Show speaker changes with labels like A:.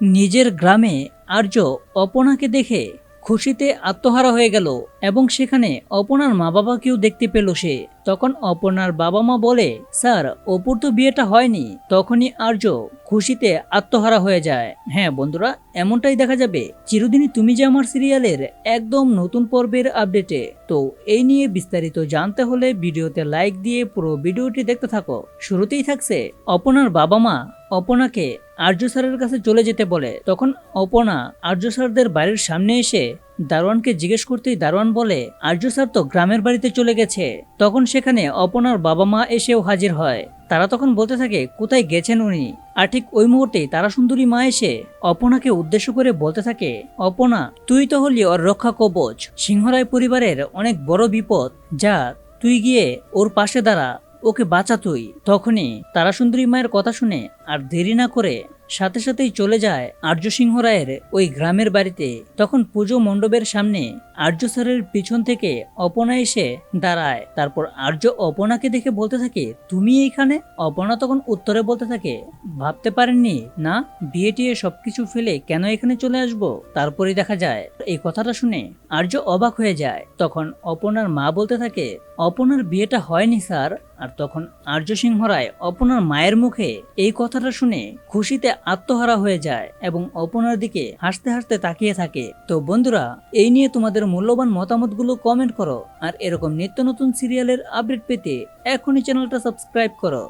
A: নিজের গ্রামে আর্য অপনাকে দেখে খুশিতে আত্মহারা হয়ে গেল এবং সেখানে অপনার মা বাবাকেও দেখতে পেল সে। তখন অপনার বাবা মা বলে, স্যার অপুর তো বিয়েটা হয়নি। তখনই আর্য খুশিতে আত্মহারা হয়ে যায়। হ্যাঁ বন্ধুরা, এমনটাই দেখা যাবে। চিরদিনই তুমি যে আমার সিরিয়ালের একদম নতুন পর্বের আপডেটে। তো এই নিয়ে বিস্তারিত জানতে হলে ভিডিওতে লাইক দিয়ে পুরো ভিডিওটি দেখতে থাকো। শুরুতেই থাকছে অপনার বাবা মা অপনাকে আর্য স্যারের কাছে চলে যেতে বলে। তখন অপনা আর্য স্যারদের বাড়ির সামনে এসে দারোয়ানকে জিজ্ঞেস করতেই দারোয়ান বলে আর্য স্যার তো গ্রামের বাড়িতে চলে গেছে। তখন সেখানে অপনার বাবা মা এসেও হাজির হয়। তারা তখন বলতে থাকে, কোথায় গেছেন উনি? আর ঠিক ওই মুহূর্তেই তারা সুন্দরী মা এসে অপনাকে উদ্দেশ্য করে বলতে থাকে, অপনা, তুই তো হলি ওর রক্ষা কবচ। সিংহরায় পরিবারের অনেক বড় বিপদ, যা তুই গিয়ে ওর পাশে দাঁড়া, ওকে বাঁচা তুই। তখনই তারা সুন্দরী মায়ের কথা শুনে আর দেরি না করে সাথে সাথেই চলে যায় আর্য সিংহ রায়ের ওই গ্রামের বাড়িতে। তখন পুজো মণ্ডপের সামনে আর্য স্যারের পিছন থেকে অপনা এসে দাঁড়ায়। তারপর আর্য অপনাকে দেখে বলতে থাকে, তুমি এইখানে অপনা তখন উত্তরে বলতে থাকে, ভাবতে পারেননি, না? বিয়ে টিয়ে সবকিছু ফেলে কেন এখানে চলে আসব? তারপরে দেখা যায়, এই কথাটা শুনে আর্য অবাক হয়ে যায়। তখন অপনার মা বলতে থাকে অপনার বিয়েটা হয়নি, স্যার। আর তখন আর্য সিংহ রায় অপনার মায়ের মুখে এই কথাটা শুনে খুশিতে আত্মহারা হয়ে যায় এবং অপনার দিকে হাসতে হাসতে তাকিয়ে থাকে। তো বন্ধুরা, এই নিয়ে তোমাদের মূল্যবান মতামতগুলো কমেন্ট করো। আর এরকম নিত্য নতুন সিরিয়ালের আপডেট পেতে এখনই চ্যানেলটা সাবস্ক্রাইব করো।